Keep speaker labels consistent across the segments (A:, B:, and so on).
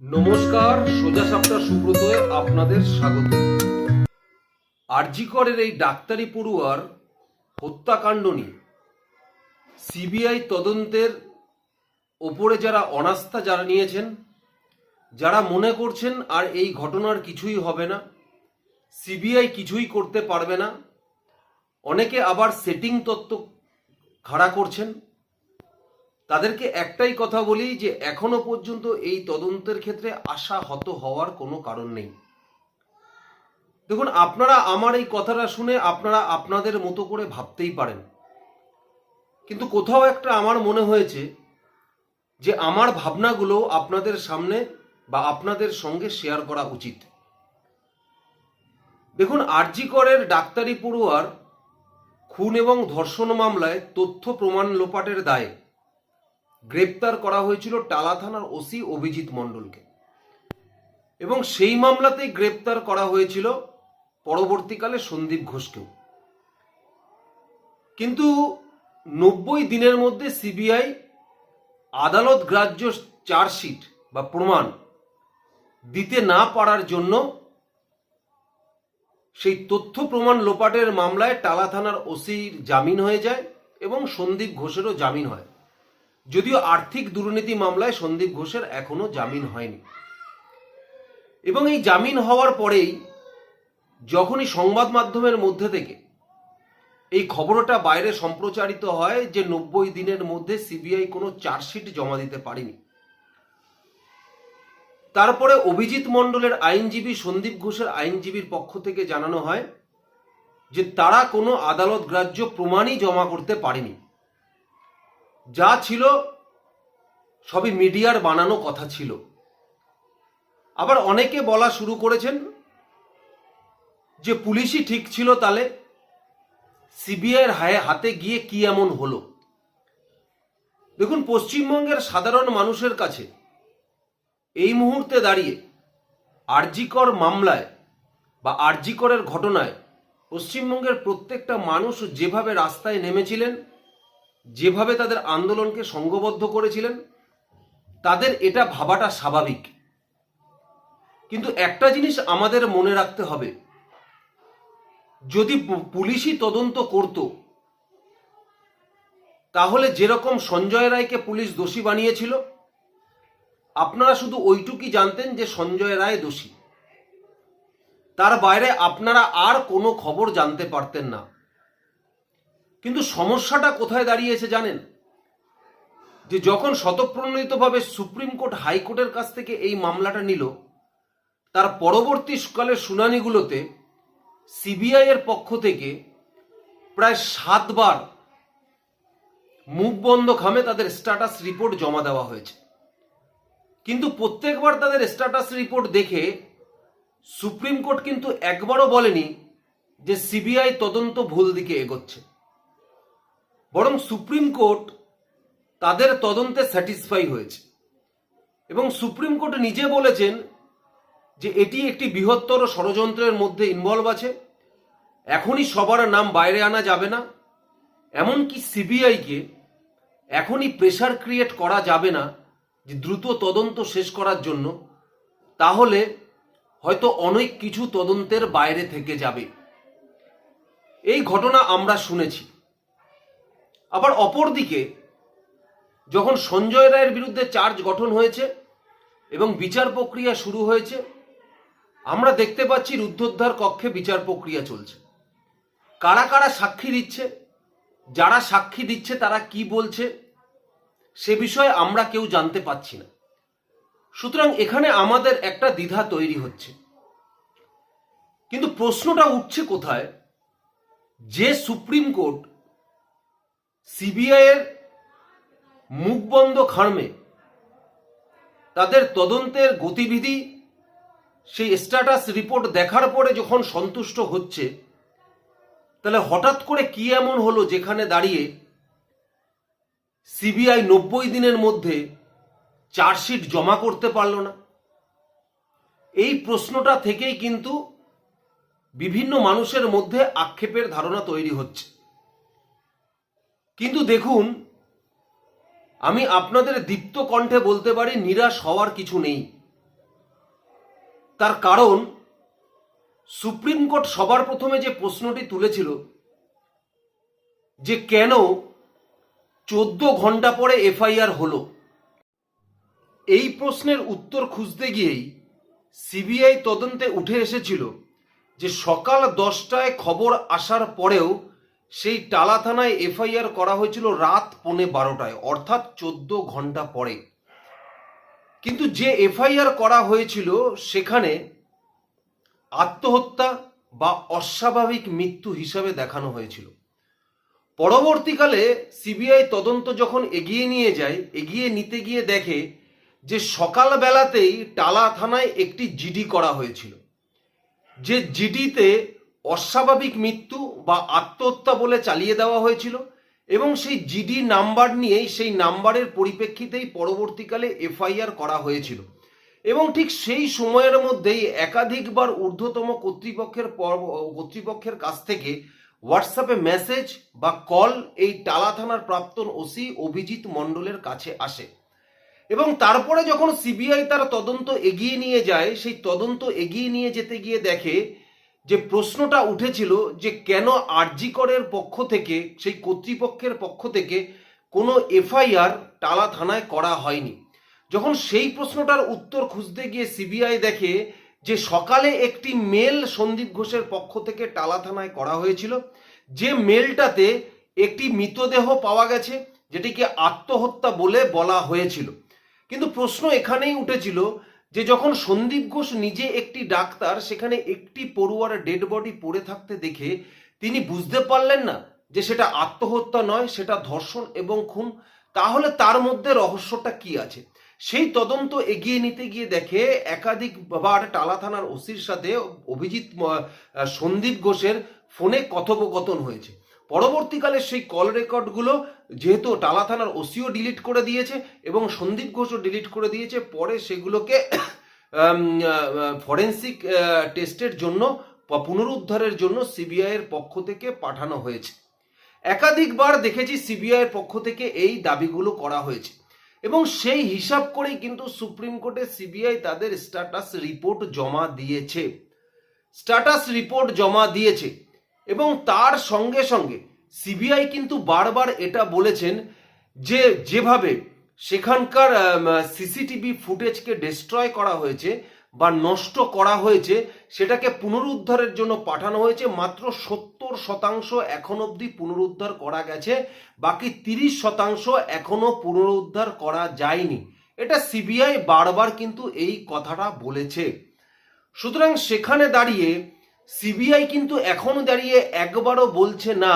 A: নমস্কার, সোজা সাপটা সুব্রতয়ে আপনাদের স্বাগত। আরজিকরের এই ডাক্তারি পড়ুয়ার হত্যাকাণ্ড নিয়ে সিবিআই তদন্তের ওপরে যারা অনাস্থা যারা নিয়েছেন, যারা মনে করছেন আর এই ঘটনার কিছুই হবে না, সিবিআই কিছুই করতে পারবে না, অনেকে আবার সেটিং তত্ত্ব খাড়া করছেন। তাদেরকে একটাই কথা বলি যে, এখনও পর্যন্ত এই তদন্তের ক্ষেত্রে আশাহত হওয়ার কোনো কারণ নেই। দেখুন, আপনারা আমার এই কথাটা শুনে আপনারা আপনাদের মতো করে ভাবতেই পারেন। কিন্তু কোথাও একটা আমার মনে হয়েছে যে, আমার ভাবনাগুলো আপনাদের সামনে বা আপনাদের সঙ্গে শেয়ার করা উচিত। দেখুন, আরজিকরের ডাক্তারি পড়ুয়ার খুন এবং ধর্ষণ মামলায় তথ্য প্রমাণ লোপাটের দায়ে গ্রেপ্তার করা হয়েছিল টালা থানার ওসি অভিজিৎ মণ্ডলকে। এবং সেই মামলাতেই গ্রেপ্তার করা হয়েছিল পরবর্তীকালে সন্দীপ ঘোষকেও। কিন্তু নব্বই দিনের মধ্যে সিবিআই আদালত গ্রাহ্য চার্জশিট বা প্রমাণ দিতে না পারার জন্য সেই তথ্য প্রমাণ লোপাটের মামলায় টালা থানার ওসির জামিন হয়ে যায় এবং সন্দীপ ঘোষেরও জামিন হয়। যদিও আর্থিক দুর্নীতি মামলায় সন্দীপ ঘোষের এখনও জামিন হয়নি। এবং এই জামিন হওয়ার পরেই যখনই সংবাদ মাধ্যমের মধ্যে থেকে এই খবরটা বাইরে সম্প্রচারিত হয় যে নব্বই দিনের মধ্যে সিবিআই কোনো চার্জশিট জমা দিতে পারেনি। তারপরে অভিজিৎ মণ্ডলের আইনজীবী সন্দীপ ঘোষের আইনজীবীর পক্ষ থেকে জানানো হয় যে তারা কোনো আদালত গ্রাহ্য প্রমাণই জমা করতে পারেনি। যা ছিল, সবই মিডিয়ার বানানো কথা ছিল। আবার অনেকে বলা শুরু করেছেন যে পুলিশই ঠিক ছিল তাহলে সিবিআইয়ের হায়ে হাতে গিয়ে কি এমন হলো? দেখুন, পশ্চিমবঙ্গের সাধারণ মানুষের কাছে এই মুহূর্তে দাঁড়িয়ে আরজিকর মামলায় বা আরজিকরের ঘটনায় পশ্চিমবঙ্গের প্রত্যেকটা মানুষ যেভাবে রাস্তায় নেমেছিলেন যেভাবে তাদের আন্দোলনকে সংঘবদ্ধ করেছিলেন, তাদের এটা ভাবাটা স্বাভাবিক। কিন্তু একটা জিনিস আমাদের মনে রাখতে হবে, যদি পুলিশই তদন্ত করত, তাহলে যেরকম সঞ্জয় রায়কে পুলিশ দোষী বানিয়েছিল, আপনারা শুধু ওইটুকুই জানতেন যে সঞ্জয় রায় দোষী। তার বাইরে আপনারা আর কোনো খবর জানতে পারতেন না। কিন্তু সমস্যাটা কোথায় দাঁড়িয়েছে জানেন? যে যখন শতপ্রণোদিতভাবে সুপ্রিম কোর্ট হাইকোর্টের কাছ থেকে এই মামলাটা নিল, তার পরবর্তী কালের শুনানিগুলোতে সিবিআই এর পক্ষ থেকে প্রায় সাতবার মুখ বন্ধ খামে তাদের স্ট্যাটাস রিপোর্ট জমা দেওয়া হয়েছে। কিন্তু প্রত্যেকবার তাদের স্ট্যাটাস রিপোর্ট দেখে সুপ্রিম কোর্ট কিন্তু একবারও বলেনি যে সিবিআই তদন্ত ভুল দিকে এগোচ্ছে। বরং সুপ্রিম কোর্ট তাদের তদন্তে স্যাটিসফাই হয়েছে। এবং সুপ্রিম কোর্ট নিজে বলেছেন যে এটি একটি বৃহত্তর ষড়যন্ত্রের মধ্যে ইনভলভ আছে। এখনই সবার নাম বাইরে আনা যাবে না। এমনকি সিবিআইকে এখনই প্রেশার ক্রিয়েট করা যাবে না যে দ্রুত তদন্ত শেষ করার জন্য। তাহলে হয়তো অনেক কিছু তদন্তের বাইরে থেকে যাবে। এই ঘটনা আমরা শুনেছি। আবার অপরদিকে, যখন সঞ্জয় রায়ের বিরুদ্ধে চার্জ গঠন হয়েছে এবং বিচার প্রক্রিয়া শুরু হয়েছে, আমরা দেখতে পাচ্ছি রুদ্ধোদ্ধার কক্ষে বিচার প্রক্রিয়া চলছে। কারা কারা সাক্ষী দিচ্ছে, যারা সাক্ষী দিচ্ছে, তারা কি বলছে, সে বিষয়ে আমরা কেউ জানতে পাচ্ছি না। সুতরাং এখানে আমাদের একটা দ্বিধা তৈরি হচ্ছে। কিন্তু প্রশ্নটা উঠছে কোথায়, যে সুপ্রিম কোর্ট সিবিআই এর মুখ বন্ধ খাড়মে। তাদের তদন্তের গতিবিধি, সেই স্ট্যাটাস রিপোর্ট দেখার পরে যখন সন্তুষ্ট হচ্ছে, তাহলে হঠাৎ করে কি এমন হলো যেখানে দাঁড়িয়ে সিবিআই নব্বই দিনের মধ্যে চার্জশিট জমা করতে পারল না? এই প্রশ্নটা থেকেই কিন্তু বিভিন্ন মানুষের মধ্যে আক্ষেপের ধারণা তৈরি হচ্ছে। কিন্তু দেখুন, আমি আপনাদের দীপ্ত কণ্ঠে বলতে পারি, নিরাশ হওয়ার কিছু নেই। তার কারণ, সুপ্রিম কোর্ট সবার প্রথমে যে প্রশ্নটি তুলেছিল, যে কেন চোদ্দ ঘণ্টা পরে এফআইআর হলো, এই প্রশ্নের উত্তর খুঁজতে গিয়েই সিবিআই তদন্তে উঠে এসেছিল যে সকাল দশটায় খবর আসার পরেও সেই টালা থানায় এফআইআর করা হয়েছিল রাত পৌনে বারোটায়, অর্থাৎ চোদ্দ ঘণ্টা পরে। কিন্তু যে এফআইআর করা হয়েছিল, সেখানে আত্মহত্যা বা অস্বাভাবিক মৃত্যু হিসাবে দেখানো হয়েছিল। পরবর্তীকালে সিবিআই তদন্ত যখন এগিয়ে নিয়ে যায়, এগিয়ে নিতে গিয়ে দেখে যে সকালবেলাতেই টালা থানায় একটি জিডি করা হয়েছিল। যে জিডিতে অস্বাভাবিক মৃত্যু বা আত্মহত্যা বলে চালিয়ে দেওয়া হয়েছিল এবং সেই জিডি নাম্বার নিয়েই সেই নাম্বারের পরিপ্রেক্ষিতেই পরবর্তীকালে এফআইআর করা হয়েছিল। এবং ঠিক সেই সময়ের মধ্যেই একাধিকবার ঊর্ধ্বতম কর্তৃপক্ষের কর্তৃপক্ষের কাছ থেকে হোয়াটসঅ্যাপে মেসেজ বা কল এই টালা থানার প্রাক্তন ওসি অভিজিৎ মণ্ডলের কাছে আসে। এবং তারপরে যখন সিবিআই তার তদন্ত এগিয়ে নিয়ে যায়, সেই তদন্ত এগিয়ে নিয়ে যেতে গিয়ে দেখে যে প্রশ্নটা উঠেছিল যে কেন আরজিকরের পক্ষ থেকে, সেই কর্তৃপক্ষের পক্ষ থেকে কোনো এফআইআর টালা থানায় করা হয়নি। যখন সেই প্রশ্নটার উত্তর খুঁজতে গিয়ে সিবিআই দেখে যে সকালে একটি মেল সন্দীপ ঘোষের পক্ষ থেকে টালা থানায় করা হয়েছিল, যে মেলটাতে একটি মৃতদেহ পাওয়া গেছে, যেটিকে আত্মহত্যা বলে বলা হয়েছিল। কিন্তু প্রশ্ন এখানেই উঠেছিল যে যখন সন্দীপ ঘোষ নিজে একটি ডাক্তার, সেখানে একটি পড়ুয়ার ডেড বডি পড়ে থাকতে দেখে তিনি বুঝতে পারলেন না যে সেটা আত্মহত্যা নয়, সেটা ধর্ষণ এবং খুন। তাহলে তার মধ্যে রহস্যটা কি আছে? সেই তদন্ত এগিয়ে নিতে গিয়ে দেখে একাধিক একাধিকবার টালা থানার ওসির সাথে অভিজিৎ সন্দীপ ঘোষের ফোনে কথোপকথন হয়েছে। পরবর্তীকালে সেই কল রেকর্ডগুলো যেহেতু টালা থানার ওসিও ডিলিট করে দিয়েছে এবং সন্দীপ ঘোষও ডিলিট করে দিয়েছে, পরে সেগুলোকে ফরেন্সিক টেস্টের জন্য পুনরুদ্ধারের জন্য সিবিআই এর পক্ষ থেকে পাঠানো হয়েছে। একাধিকবার দেখেছি সিবিআই এর পক্ষ থেকে এই দাবিগুলো করা হয়েছে এবং সেই হিসাব করেই কিন্তু সুপ্রিম কোর্টে সিবিআই তাদের স্ট্যাটাস রিপোর্ট জমা দিয়েছে। স্ট্যাটাস রিপোর্ট জমা দিয়েছে। এবং তার সঙ্গে সঙ্গে সিবিআই কিন্তু বারবার এটা বলেছেন যে যেভাবে সেখানকার সিসিটিভি ফুটেজকে ডিস্ট্রয় করা হয়েছে বা নষ্ট করা হয়েছে, সেটাকে পুনরুদ্ধারের জন্য পাঠানো হয়েছে, মাত্র সত্তর শতাংশ এখন অবধি পুনরুদ্ধার করা গেছে, বাকি তিরিশ শতাংশ এখনও পুনরুদ্ধার করা যায়নি। এটা সিবিআই বারবার কিন্তু এই কথাটা বলেছে। সুতরাং সেখানে দাঁড়িয়ে সিবিআই কিন্তু এখনও দাঁড়িয়ে একবারও বলছে না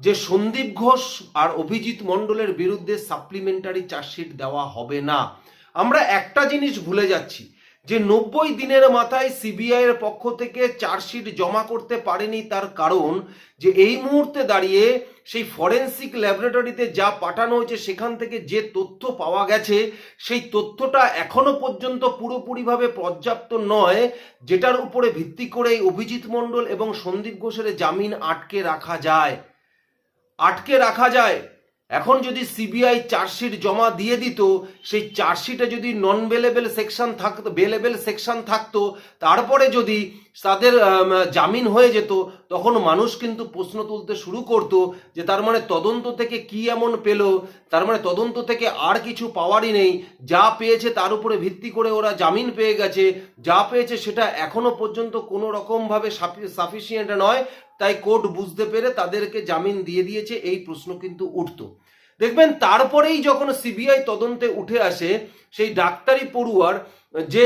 A: যে সন্দীপ ঘোষ আর অভিজিৎ মণ্ডলের বিরুদ্ধে সাপ্লিমেন্টারি চার্জশিট দেওয়া হবে না। আমরা একটা জিনিস ভুলে যাচ্ছি। যে নব্বই দিনের মাথায় সিবিআই এর পক্ষ থেকে চার্জশিট জমা করতে পারেনি তার কারণ যে এই মুহূর্তে দাঁড়িয়ে সেই ফরেন্সিক ল্যাবরেটরিতে যা পাঠানো হয়েছে সেখান থেকে যে তথ্য পাওয়া গেছে, সেই তথ্যটা এখনও পর্যন্ত পুরোপুরিভাবে পর্যাপ্ত নয়, যেটার উপরে ভিত্তি করে অভিজিৎ মণ্ডল এবং সন্দীপ ঘোষের জামিন আটকে রাখা যায়। আটকে রাখা যায়। এখন যদি সিবিআই চার্জশিট জমা দিয়ে দিত, সেই চার্জশিটে যদি নন বেলেবেল সেকশন থাকতো বেলেবেল সেকশন থাকতো, তারপরে যদি তাদের জামিন হয়ে যেত, তখন মানুষ কিন্তু প্রশ্ন তুলতে শুরু করত যে তার মানে তদন্ত থেকে কি এমন পেল, তার মানে তদন্ত থেকে আর কিছু পাওয়ারই নেই, যা পেয়েছে তার উপরে ভিত্তি করে ওরা জামিন পেয়ে গেছে, যা পেয়েছে সেটা এখনও পর্যন্ত কোনো রকমভাবে সাফিসিয়েন্ট নয়। তাই কোর্ট বুঝতে পেরে তাদেরকে জামিন দিয়ে দিয়েছে, এই প্রশ্ন কিন্তু উঠতো। দেখবেন, তারপরেই যখন সিবিআই তদন্তে উঠে আসে, সেই ডাক্তারি পড়ুয়ার যে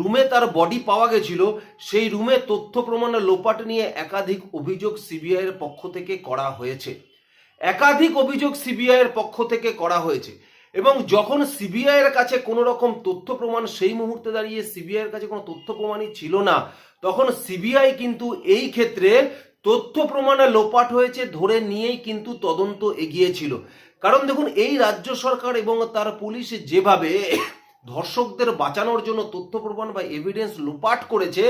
A: রুমে তার বডি পাওয়া গেছিল, সেই রুমে তথ্য প্রমাণের লোপাট নিয়ে একাধিক অভিযোগ সিবিআই এর পক্ষ থেকে করা হয়েছে। একাধিক অভিযোগ সিবিআই এর পক্ষ থেকে করা হয়েছে। এবং যখন সিবিআই এর কাছে কোনো রকম তথ্য প্রমাণ, সেই মুহূর্তে দাঁড়িয়ে সিবিআই এর কাছে কোনো তথ্য প্রমাণই ছিল না। তখন সিবিআই কিন্তু এই ক্ষেত্রে তথ্য প্রমাণে লোপাট হয়েছে, ধরে নিয়েই কিন্তু তদন্ত এগিয়েছিল। কারণ দেখুন, এই রাজ্য সরকার এবং তার পুলিশ যেভাবে ধর্ষকদের বাঁচানোর জন্য তথ্য প্রমাণ বা এভিডেন্স লোপাট করেছে,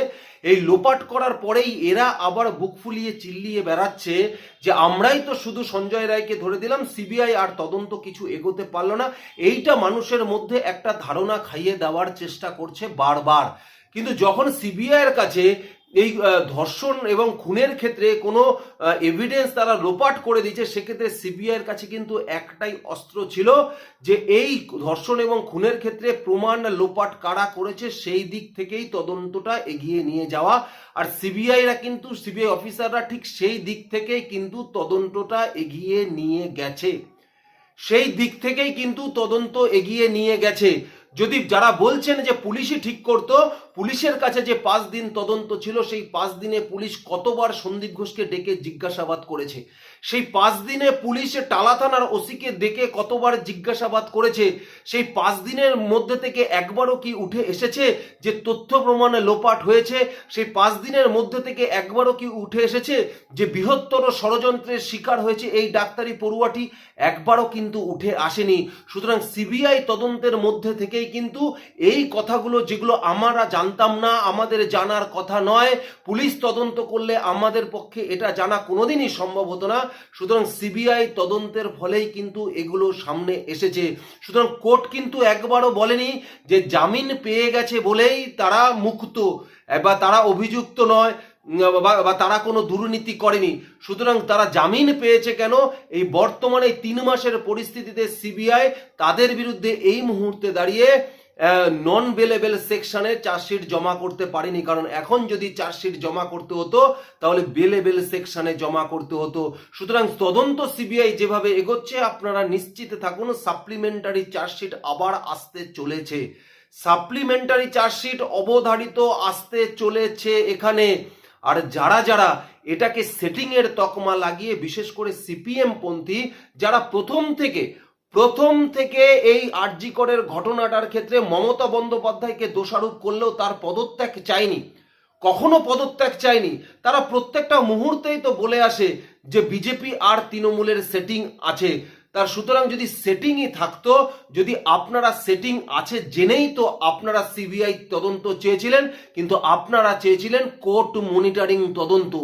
A: এই লোপাট করার পরেই এরা আবার বুক ফুলিয়ে চিল্লিয়ে বেড়াচ্ছে যে আমরাই তো শুধু সঞ্জয় রায়কে ধরে দিলাম, সিবিআই আর তদন্ত কিছু এগোতে পারল না। এইটা মানুষের মধ্যে একটা ধারণা খাইয়ে দেওয়ার চেষ্টা করছে বারবার। কিন্তু যখন সিবিআই এর কাছে এই ধর্ষণ এবং খুনের ক্ষেত্রে কোনো এভিডেন্স তারা লোপাট করে দিচ্ছে সেক্ষেত্রে সিবিআই এর কাছে কিন্তু একটাই অস্ত্র ছিল যে এই ধর্ষণ এবং খুনের ক্ষেত্রে প্রমাণ লোপাট কারা করেছে, সেই দিক থেকেই তদন্তটা এগিয়ে নিয়ে যাওয়া। আর সিবিআইরা কিন্তু, সিবিআই অফিসাররা ঠিক সেই দিক থেকেই কিন্তু তদন্তটা এগিয়ে নিয়ে গেছে। সেই দিক থেকেই কিন্তু তদন্ত এগিয়ে নিয়ে গেছে। যদি যারা বলছেন যে পুলিশই ঠিক করতো পুলিশের কাছে যে পাঁচ দিন তদন্ত ছিল, সেই পাঁচ দিনে পুলিশ কতবার সন্দীপ ঘোষকে ডেকে জিজ্ঞাসাবাদ করেছে? সেই পাঁচ দিনে পুলিশ টালা থানার ওসিকে ডেকে কতবার জিজ্ঞাসাবাদ করেছে? সেই পাঁচ দিনের মধ্যে থেকে একবারও কি উঠে এসেছে যে তথ্য প্রমাণে লোপাট হয়েছে? সেই পাঁচ দিনের মধ্যে থেকে একবারও কি উঠে এসেছে যে বৃহত্তর ষড়যন্ত্রের শিকার হয়েছে এই ডাক্তারি পড়ুয়াটি? একবারও কিন্তু উঠে আসেনি। সুতরাং সিবিআই তদন্তের মধ্যে থেকেই কিন্তু এই কথাগুলো যেগুলো আমরা জানতাম না, আমাদের জানার কথা নয়। পুলিশ তদন্ত করলে আমাদের পক্ষে এটা জানা কোনোদিনই সম্ভব হতো না। সুতরাং সিবিআই তদন্তের ফলেই কিন্তু এগুলো সামনে এসেছে। সুতরাং কোর্ট কিন্তু একবারও বলেনি যে জামিন পেয়ে গেছে বলেই তারা মুক্ত, বা তারা অভিযুক্ত নয়, বা- তারা কোনো দুর্নীতি করেনি। সুতরাং তারা জামিন পেয়েছে কেন? এই বর্তমানে তিন মাসের পরিস্থিতিতে সিবিআই তাদের বিরুদ্ধে এই মুহূর্তে দাঁড়িয়ে নন বেলেবেল সেকশনে চার্জশিট জমা করতে পারেনি, কারণ এখন যদি চার্জশিট জমা করতে হতো, তাহলে বেলেবেল সেকশনে জমা করতে হতো। সুতরাং তদন্ত সিবিআই যেভাবে এগোচ্ছে, আপনারা নিশ্চিত থাকুন সাপ্লিমেন্টারি চার্জশিট আবার আসতে চলেছে। সাপ্লিমেন্টারি চার্জশিট অবধারিত আসতে চলেছে এখানে। আর যারা যারা এটাকে সেটিং এর তকমা লাগিয়ে, বিশেষ করে সিপিএম পন্থী যারা প্রথম থেকে প্রথম থেকে এই আরজিকরের ঘটনাটার ক্ষেত্রে মমতা বন্দ্যোপাধ্যায়কে দোষারোপ করলেও তার পদত্যাগ চায়নি। কখনো পদত্যাগ চায়নি। তারা প্রত্যেকটা মুহূর্তেই তো বলে আসে যে বিজেপি আর তৃণমূলের সেটিং আছে। তার সুতরাং যদি সেটিংই থাকতো, যদি আপনারা সেটিং আছে জেনেই তো আপনারা সিবিআই তদন্ত চেয়েছিলেন, কিন্তু আপনারা চেয়েছিলেন কোর্ট মনিটরিং তদন্ত।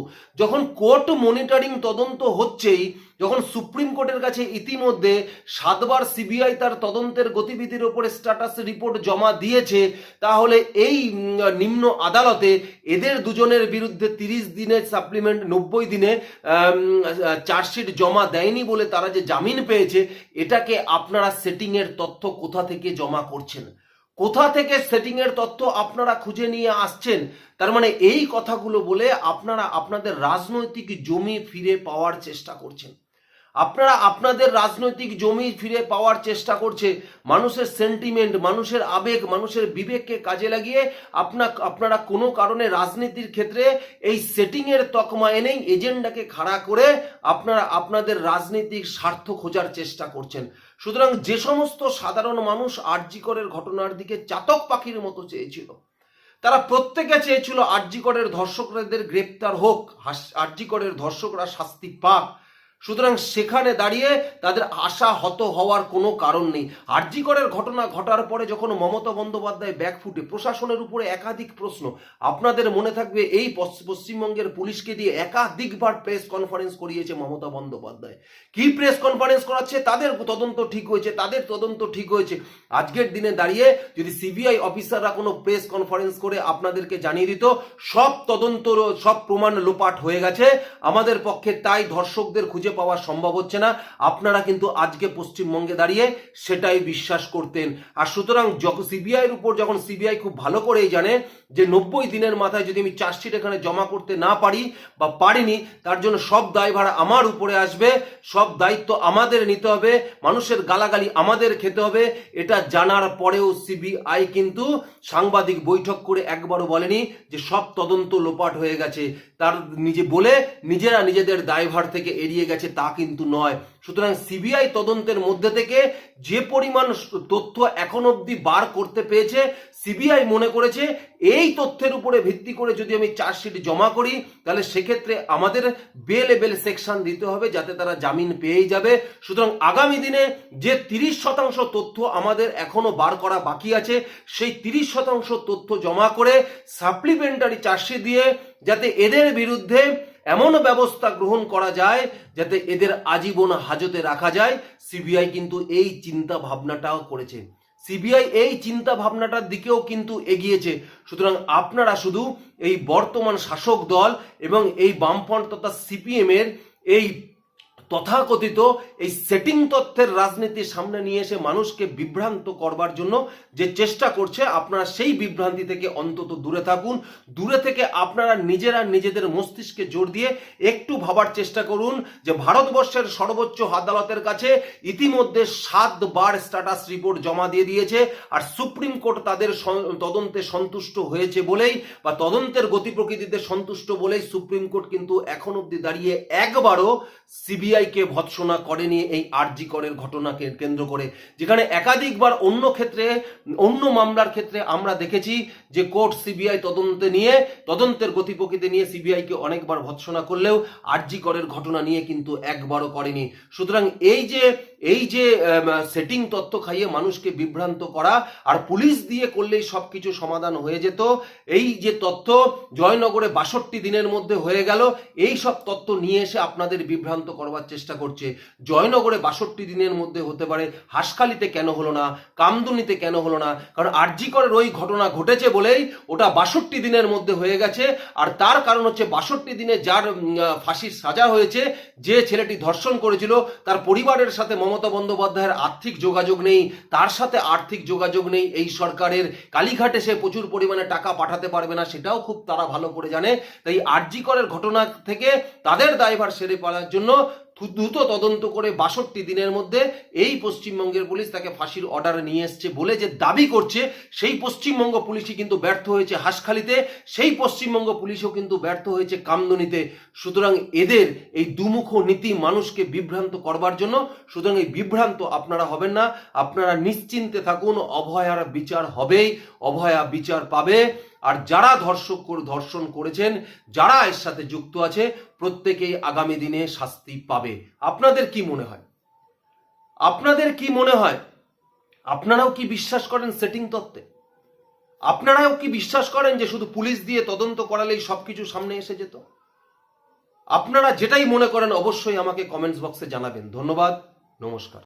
A: যখন কোর্ট মনিটরিং তদন্ত হচ্ছেই যখন সুপ্রিম কোর্টের কাছে ইতিমধ্যে সাতবার সিবিআই তার তদন্তের গতিবিধির ওপরে স্ট্যাটাস রিপোর্ট জমা দিয়েছে, তাহলে এই নিম্ন আদালতে এদের দুজনের বিরুদ্ধে তিরিশ দিনের সাপ্লিমেন্ট, নব্বই দিনে চার্জশিট জমা দেয়নি বলে তারা যে জামিন পেয়েছে, এটাকে আপনারা সেটিং এর তথ্য কোথা থেকে জমা করছেন? কোথা থেকে সেটিং এর তথ্য আপনারা খুঁজে নিয়ে আসছেন? তার মানে এই কথাগুলো বলে আপনারা আপনাদের রাজনৈতিক জমি ফিরে পাওয়ার চেষ্টা করছেন। আপনারা আপনাদের রাজনৈতিক জমি ফিরে পাওয়ার চেষ্টা করছে। মানুষের সেন্টিমেন্ট মানুষের আবেগ, মানুষের বিবেককে কাজে লাগিয়ে আপনা আপনারা কোনো কারণে রাজনীতির ক্ষেত্রে এই সেটিংয়ের তকমা এনেই এজেন্ডাকে খাড়া করে আপনারা আপনাদের রাজনৈতিক স্বার্থ খোঁজার চেষ্টা করছেন। সুতরাং যে সমস্ত সাধারণ মানুষ আর্যিকরের ঘটনার দিকে চাতক পাখির মতো চেয়েছিল, তারা প্রত্যেকে চেয়েছিল আর্যিকরের ধর্ষকদের গ্রেপ্তার হোক আর্যিকরের ধর্ষকরা শাস্তি পাক। সুতরাং সেখানে দাঁড়িয়ে তাদের আশা হত হওয়ার কোনো কারণ নেই। আর্যিকরের ঘটনা ঘটার পরে যখন মমতা বন্দ্যোপাধ্যায় ব্যাকফুটে, প্রশাসনের উপরে একাধিক প্রশ্ন, আপনাদের মনে থাকবে এই পশ্চিমবঙ্গের পুলিশকে দিয়ে একাধিকবার প্রেস কনফারেন্স করিয়েছে মমতা বন্দ্যোপাধ্যায়। কি প্রেস কনফারেন্স করাচ্ছে, তাদের তদন্ত ঠিক হয়েছে, তাদের তদন্ত ঠিক হয়েছে। আজকের দিনে দাঁড়িয়ে যদি সিবিআই অফিসাররা কোনো প্রেস কনফারেন্স করে আপনাদেরকে জানিয়ে দিত, সব তদন্ত সব প্রমাণ লোপাট হয়ে গেছে। আমাদের পক্ষে তাই ধর্ষকদের খুঁজে পাওয়া সম্ভব হচ্ছে না। আপনারা কিন্তু আজকে পশ্চিমবঙ্গে দাঁড়িয়ে সেটাই বিশ্বাস করতেন। আর সুতরাং যখন সিবিআইয়ের উপর, যখন সিবিআই খুব ভালো করেই জানে যে নব্বই দিনের মাথায় যদি আমি চার্জশিট এখানে জমা করতে না পারি বা পারিনি, তার জন্য সব দায়ভার আমার উপরে আসবে, সব দায়িত্ব আমাদের নিতে হবে, মানুষের গালাগালি আমাদের খেতে হবে, এটা জানার পরেও সিবিআই কিন্তু সাংবাদিক বৈঠক করে একবারও বলেনি যে সব তদন্ত লোপাট হয়ে গেছে। তার নিজে বলে নিজেরা নিজেদের দায়ভার থেকে এড়িয়ে গেছে, তা কিন্তু নয়। সুতরাং সিবিআই তদন্তের মধ্যে থেকে যে পরিমাণ তথ্য এখন অবধি বার করতে পেয়েছে সিবিআই মনে করেছে এই তথ্যের উপরে ভিত্তি করে যদি আমি চার্জশিট জমা করি, তাহলে সেক্ষেত্রে আমাদের বেল বেল সেকশন দিতে হবে যাতে তারা জামিন পেয়েই যাবে। সুতরাং আগামী দিনে যে তিরিশ শতাংশ তথ্য আমাদের এখনও বার করা বাকি আছে, সেই তিরিশ শতাংশ তথ্য জমা করে সাপ্লিমেন্টারি চার্জশিট দিয়ে যাতে এদের বিরুদ্ধে এমন ব্যবস্থা গ্রহণ করা যায় যাতে এদের আজীবন হাজতে রাখা যায়। সিবিআই কিন্তু এই চিন্তা ভাবনাটাও করেছে। সিবিআই এই চিন্তা ভাবনাটার দিকেও কিন্তু এগিয়েছে। সুতরাং আপনারা শুধু এই বর্তমান শাসক দল এবং এই বামফ্রন্ট তথা সিপিএম এর এই তথাকথিত এই সেটিং তথ্যের রাজনীতি সামনে নিয়ে এসে মানুষকে বিভ্রান্ত করবার জন্য যে চেষ্টা করছে, আপনারা সেই বিভ্রান্তি থেকে অন্তত দূরে থাকুন। দূরে থেকে আপনারা নিজেরা নিজেদের মস্তিষ্কে জোর দিয়ে একটু ভাবার চেষ্টা করুন যে ভারতবর্ষের সর্বোচ্চ আদালতের কাছে ইতিমধ্যে সাতবার স্ট্যাটাস রিপোর্ট জমা দিয়ে দিয়েছে আর সুপ্রিম কোর্ট তাদের তদন্তে সন্তুষ্ট হয়েছে বলেই বা তদন্তের গতি প্রকৃতিতে সন্তুষ্ট বলেই সুপ্রিম কোর্ট কিন্তু এখন অবধি দাঁড়িয়ে একবারও সিবিআইকে ভৎসনা করেনি এই আরজি করের ঘটনাকে কেন্দ্র করে। যেখানে একাধিকবার অন্য ক্ষেত্রে, অন্য মামলার ক্ষেত্রে আমরা দেখেছি যে কোর্ট সিবিআই তদন্তে নিয়ে, তদন্তের গতিপ্রকৃতি নিয়ে সিবিআইকে অনেকবার ভৎসনা করলেও আরজি করের ঘটনা নিয়ে কিন্তু একবারও করেনি। সুতরাং এই যে এই যে সেটিং তত্ত্ব খাইয়ে মানুষকে বিভ্রান্ত করা আর পুলিশ দিয়ে করলেই সবকিছু সমাধান হয়ে যেত, এই যে তথ্য জয়নগরে বাষট্টি দিনের মধ্যে হয়ে গেল, এই সব তথ্য নিয়ে এসে আপনাদের বিভ্রান্ত করবার চেষ্টা করছে। জয়নগরে বাষট্টি দিনের মধ্যে হতে পারে, হাসখালিতে কেন হলো না, কামদুনিতে কেন হলো না, কারণ আরজিকরের ওই ঘটনা ঘটেছে বলেই ওটা বাষট্টি দিনের মধ্যে হয়ে গেছে, আর তার কারণ হচ্ছে বাষট্টি দিনে যার ফাঁসির সাজা হয়েছে, যে ছেলেটি ধর্ষণ করেছিল, তার পরিবারের সাথে মমতা বন্দ্যোপাধ্যায়ের আর্থিক যোগাযোগ নেই, তার সাথে আর্থিক যোগাযোগ নেই, এই সরকারের কালীঘাটে সে প্রচুর পরিমাণে টাকা পাঠাতে পারবে না, সেটাও খুব তারা ভালো করে জানে। তাই আরজিকরের ঘটনা থেকে তাদের দায়ভার সেরে পড়ার জন্য দ্রুত তদন্ত করে বাষট্টি দিনের মধ্যে এই পশ্চিমবঙ্গের পুলিশ তাকে ফাঁসির অর্ডার নিয়ে এসছে বলে যে দাবি করছে, সেই পশ্চিমবঙ্গ পুলিশই কিন্তু ব্যর্থ হয়েছে হাসখালিতে, সেই পশ্চিমবঙ্গ পুলিশও কিন্তু ব্যর্থ হয়েছে কামদুনিতে। সুতরাং এদের এই দুমুখ নীতি মানুষকে বিভ্রান্ত করবার জন্য, সুতরাং এই বিভ্রান্ত আপনারা হবেন না, আপনারা নিশ্চিন্তে থাকুন, অভয়ার বিচার হবেই, অভয়া বিচার পাবে। আর যারা ধর্ষক ধর্ষণ করেছেন, যারা এর সাথে যুক্ত আছে প্রত্যেকেই আগামী দিনে শাস্তি পাবে। আপনাদের কি মনে হয়? আপনাদের কি মনে হয়? আপনারাও কি বিশ্বাস করেন সেটিং তত্ত্বে? আপনারাও কি বিশ্বাস করেন যে শুধু পুলিশ দিয়ে তদন্ত করালেই সবকিছু সামনে এসে যেত? আপনারা যেটাই মনে করেন অবশ্যই আমাকে কমেন্টস বক্সে জানাবেন। ধন্যবাদ, নমস্কার।